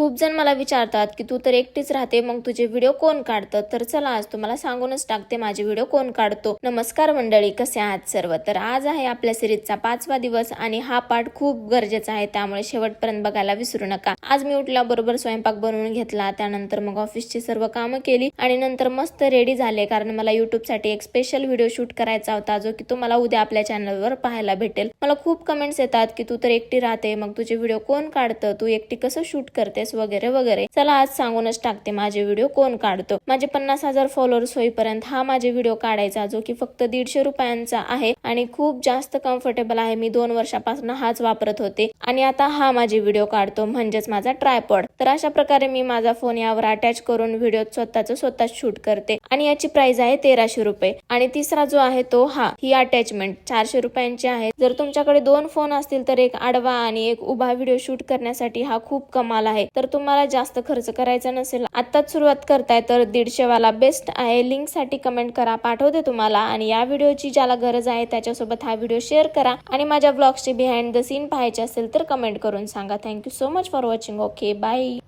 खूप जण मला विचारतात की तू तर एकटीच राहते मग तुझे व्हिडिओ कोण काढतं? तर चला आज तुम्हाला सांगूनच टाकते माझे व्हिडिओ कोण काढतो? नमस्कार मंडळी कसे आहात सर्व? तर आज आहे आपल्या सिरीजचा पाचवा दिवस आणि हा पाठ खूप गरजेचा आहे त्यामुळे शेवटपर्यंत बघायला विसरू नका. आज मी उठल्याबरोबर स्वयंपाक बनवून घेतला त्यानंतर मग ऑफिसची सर्व कामं केली आणि नंतर मस्त रेडी झाले कारण मला युट्यूबसाठी एक स्पेशल व्हिडिओ शूट करायचा होता जो की तुम्हाला उद्या आपल्या चॅनलवर पाहायला भेटेल. मला खूप कमेंट्स येतात की तू तर एकटी राहते मग तुझे व्हिडिओ कोण काढतं? तू एकटी कसं शूट करतेस? वगैरे वगैरे. चला आज सांगूनच टाकते माझे व्हिडिओ कोण काढतो. माझे पन्नास हजार फॉलोअर्स होईपर्यंत हा माझे व्हिडिओ काढायचा जो की फक्त दीडशे रुपयांचा आहे आणि खूप जास्त कम्फर्टेबल आहे. मी दोन वर्षापासून हाच वापरत होते आणि आता हा माझे व्हिडिओ काढतो म्हणजेच माझा ट्रायपॉड तर अशा प्रकारे मी माझा फोन यावर अटॅच करून व्हिडिओ स्वतःच स्वतः शूट करते आणि याची प्राइस आहे तेराशे रुपये. आणि तिसरा जो आहे तो हा ही अटॅचमेंट चारशे रुपयांची आहे. जर तुमच्याकडे दोन फोन असतील तर एक आडवा आणि एक उभा व्हिडिओ शूट करण्यासाठी हा खूप कमाल आहे. तर तर तुम्हाला जास्त खर्च करायचा नसेल. आत्ताच सुरुवात करताय तर दीडशेवाला बेस्ट आहे. लिंकसाठी कमेंट करा. पाठवते तुम्हाला. आणि या व्हिडिओची ज्याला गरज आहे त्याच्यासोबत हा व्हिडिओ शेअर करा. आणि माझ्या ब्लॉग्सचे बिहाइंड द सीन पाहायचे असेल तर कमेंट करून सांगा. Thank you so much for watching okay bye